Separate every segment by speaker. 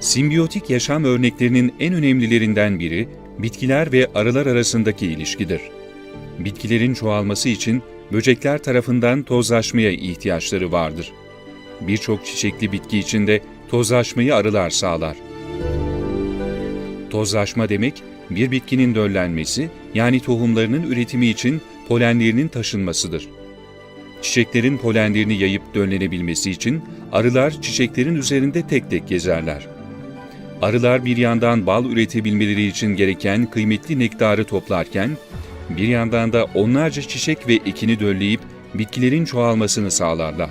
Speaker 1: Simbiyotik yaşam örneklerinin en önemlilerinden biri bitkiler ve arılar arasındaki ilişkidir. Bitkilerin çoğalması için böcekler tarafından tozlaşmaya ihtiyaçları vardır. Birçok çiçekli bitki için de tozlaşmayı arılar sağlar. Tozlaşma demek, bir bitkinin döllenmesi yani tohumlarının üretimi için polenlerinin taşınmasıdır. Çiçeklerin polenlerini yayıp döllenebilmesi için arılar çiçeklerin üzerinde tek tek gezerler. Arılar bir yandan bal üretebilmeleri için gereken kıymetli nektarı toplarken, bir yandan da onlarca çiçek ve ekini dölleyip bitkilerin çoğalmasını sağlarlar.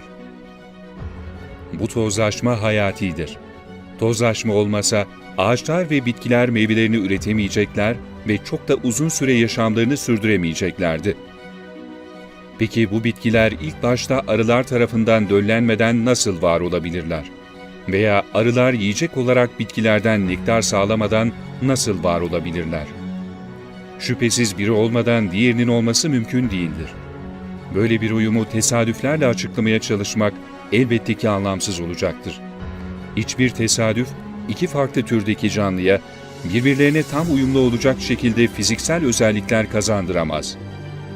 Speaker 1: Bu tozlaşma hayatidir. Tozlaşma olmasa ağaçlar ve bitkiler meyvelerini üretemeyecekler ve çok da uzun süre yaşamlarını sürdüremeyeceklerdi. Peki bu bitkiler ilk başta arılar tarafından döllenmeden nasıl var olabilirler? Veya arılar yiyecek olarak bitkilerden nektar sağlamadan nasıl var olabilirler? Şüphesiz biri olmadan diğerinin olması mümkün değildir. Böyle bir uyumu tesadüflerle açıklamaya çalışmak elbette ki anlamsız olacaktır. Hiçbir tesadüf iki farklı türdeki canlıya birbirlerine tam uyumlu olacak şekilde fiziksel özellikler kazandıramaz.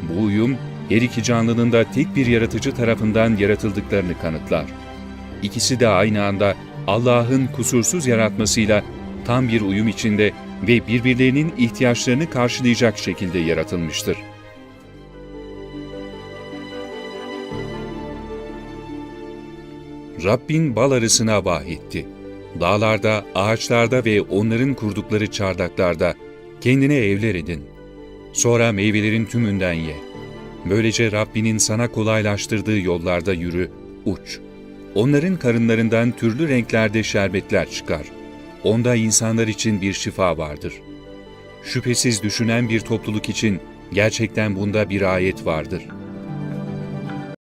Speaker 1: Bu uyum her iki canlının da tek bir yaratıcı tarafından yaratıldıklarını kanıtlar. İkisi de aynı anda Allah'ın kusursuz yaratmasıyla tam bir uyum içinde ve birbirlerinin ihtiyaçlarını karşılayacak şekilde yaratılmıştır. Rabbin bal arısına vahyetti. Dağlarda, ağaçlarda ve onların kurdukları çardaklarda kendine evler edin. Sonra meyvelerin tümünden ye. Böylece Rabbinin sana kolaylaştırdığı yollarda yürü, uç. Onların karınlarından türlü renklerde şerbetler çıkar. Onda insanlar için bir şifa vardır. Şüphesiz düşünen bir topluluk için gerçekten bunda bir ayet vardır.''